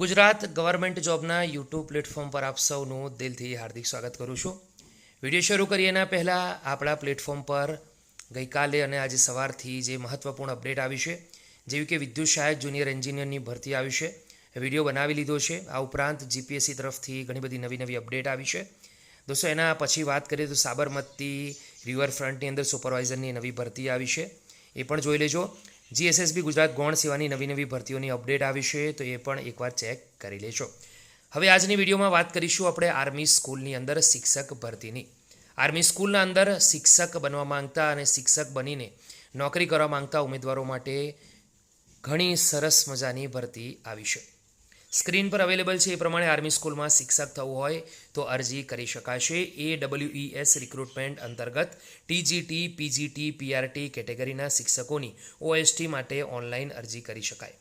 Gujarat government જોબના YouTube platform પર આપ સૌનું દિલથી હાર્દિક સ્વાગત કરું છું. વીડિયો શરૂ કરીએ એના પહેલાં આપણા પ્લેટફોર્મ પર ગઈકાલે અને આજે સવારથી જે મહત્ત્વપૂર્ણ અપડેટ આવી છે, જેવી કે વિદ્યુત સહાયક જુનિયર એન્જિનિયરની ભરતી આવી છે. વીડિયો બનાવી લીધો છે. આ ઉપરાંત જીપીએસસી તરફથી ઘણી બધી નવી નવી અપડેટ આવી છે. દોસ્તો, એના પછી વાત કરીએ તો સાબરમતી રિવરફ્રન્ટની અંદર સુપરવાઇઝરની નવી ભરતી આવી છે. એ પણ જોઈ લેજો. જીએસએસબી ગુજરાત ગૌણ સેવાની નવી નવી ભરતીઓની અપડેટ આવી છે, તો એ પણ એકવાર ચેક કરી લેજો. હવે આજની વિડીયોમાં વાત કરીશું આપણે આર્મી સ્કૂલની અંદર શિક્ષક ભરતીની. આર્મી સ્કૂલના અંદર શિક્ષક બનવા માંગતા અને શિક્ષક બનીને નોકરી કરવા માંગતા ઉમેદવારો માટે ઘણી સરસ મજાની ભરતી આવી છે. સ્ક્રીન પર અવેલેબલ છે એ પ્રમાણે આર્મી સ્કૂલમાં શિક્ષક થવું હોય તો અરજી કરી શકાશે. એ ડબલ્યુ એસ રિક્રુટમેન્ટ અંતર્ગત ટીજીટી, પીજીટી, પીઆરટી કેટેગરીના શિક્ષકોની ઓએસટી માટે ઓનલાઈન અરજી કરી શકાય.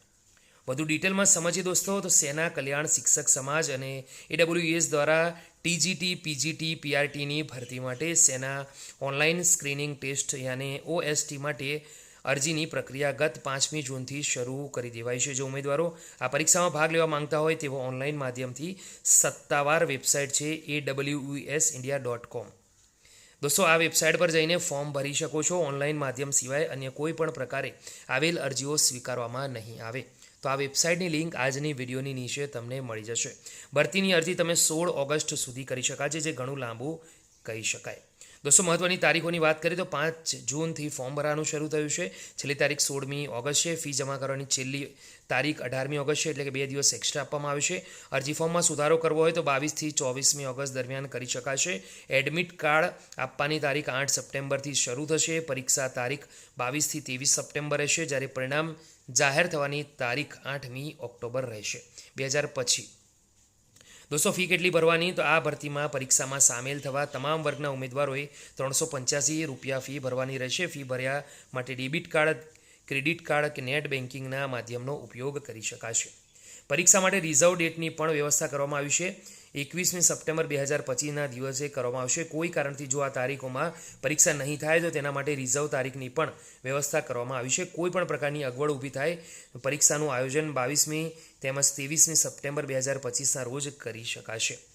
વધુ ડિટેલમાં સમજીએ દોસ્તો, તો સેના કલ્યાણ શિક્ષક સમાજ અને એડબ્લ્યુએસ દ્વારા ટીજીટી, પીજીટી, પીઆરટીની ભરતી માટે સેના ઓનલાઈન સ્ક્રીનિંગ ટેસ્ટ યાને ઓએસટી માટે અરજીની પ્રક્રિયા ગત પાંચમી જૂનથી શરૂ કરી દેવાઈ છે. જો ઉમેદવારો આ પરીક્ષામાં ભાગ લેવા માંગતા હોય તેઓ ઓનલાઈન માધ્યમથી સત્તાવાર વેબસાઇટ છે A W S India dot com દોસ્તો, આ વેબસાઇટ પર જઈને ફોર્મ ભરી શકો છો ઓનલાઈન માધ્યમ સિવાય અન્ય કોઈ પણ પ્રકારે આવેલ અરજીઓ સ્વીકારવામાં નહીં આવે. તો આ વેબસાઇટની લિંક આજની વિડીયોની નીચે તમને મળી જશે. ભરતીની અરજી તમે સોળ ઓગસ્ટ સુધી કરી શકાશે જે ઘણું લાંબુ કહી શકાય. દોસ્તો, મહત્વની તારીખોની વાત કરીએ તો પાંચ જૂનથી ફોર્મ ભરવાનું શરૂ થયું છે. છેલ્લી તારીખ સોળમી ઓગસ્ટ છે. ફી જમા કરવાની છેલ્લી તારીખ અઢારમી ઓગસ્ટ છે. એટલે કે બે દિવસ એક્સ્ટ્રા આપવામાં આવે છે. અરજી ફોર્મમાં સુધારો કરવો હોય તો બાવીસથી ચોવીસમી ઓગસ્ટ દરમિયાન કરી શકાશે. એડમિટ કાર્ડ આપવાની તારીખ આઠ સપ્ટેમ્બરથી શરૂ થશે. પરીક્ષા તારીખ બાવીસથી ત્રેવીસ સપ્ટેમ્બર રહેશે. જ્યારે પરિણામ જાહેર થવાની તારીખ આઠમી ઓક્ટોબર રહેશે. બે હજાર પછી દોસ્તો ફી કેટલી ભરવાની? તો આ ભરતીમાં પરીક્ષામાં સામેલ થવા તમામ વર્ગના ઉમેદવારોએ ત્રણસો પંચ્યાસી રૂપિયા ફી ભરવાની રહેશે. ફી ભર્યા માટે ડેબિટ કાર્ડ, ક્રેડિટ કાર્ડ કે નેટ બેન્કિંગના માધ્યમનો ઉપયોગ કરી શકાશે. પરીક્ષા માટે રિઝર્વ ડેટની પણ વ્યવસ્થા કરવામાં આવી છે. એકવીસમી સપ્ટેમ્બર બે હજાર પચીસના દિવસે કરવામાં આવશે. કોઈ કારણથી જો આ તારીખોમાં પરીક્ષા નહીં થાય, તો તેના માટે રિઝર્વ તારીખની પણ વ્યવસ્થા કરવામાં આવી છે. કોઈ પણ પ્રકારની અગવડ ઊભી થાય પરીક્ષાનું આયોજન બાવીસમી તેમજ ત્રેવીસમી સપ્ટેમ્બર બે હજાર પચીસના રોજ કરી શકાશે.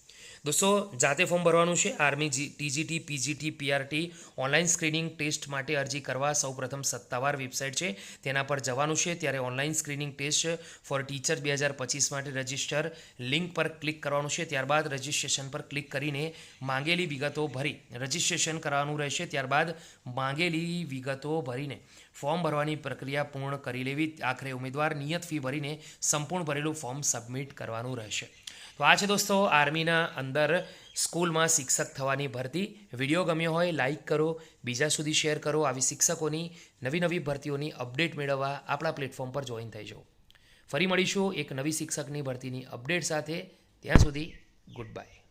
દોસ્તો, જાતે ફોર્મ ભરવાનું છે આર્મી જી TGT PGT PRT online screening test માટે અરજી કરવા સૌપ્રથમ સત્તાવાર વેબસાઇટ છે. તેના પર જવાનું છે. ત્યારે online screening test for teacher બે હજાર પચીસ માટે રજિસ્ટર લિંક પર ક્લિક કરવાનું છે. ત્યારબાદ રજિસ્ટ્રેશન પર ક્લિક કરીને માંગેલી વિગતો ભરી રજિસ્ટ્રેશન કરવાનું રહેશે. ત્યારબાદ માંગેલી વિગતો ભરીને ફોર્મ ભરવાની પ્રક્રિયા પૂર્ણ કરી લેવી. આખરે ઉમેદવાર નિયત ફી ભરીને સંપૂર્ણ ભરેલું ફોર્મ સબમિટ કરવાનું રહેશે. તો આ છે દોસ્તો આર્મીના અંદર સ્કૂલમાં શિક્ષક થવાની ભરતી. વીડિયો ગમ્યો હોય લાઇક કરો, બીજા સુધી શેર કરો. આવી શિક્ષકોની નવી નવી ભરતીઓની અપડેટ મેળવવા આપણા પ્લેટફોર્મ પર જોઈન થઈ જાઓ. ફરી મળીશું એક નવી શિક્ષકની ભરતીની અપડેટ સાથે. ત્યાં સુધી ગુડ બાય.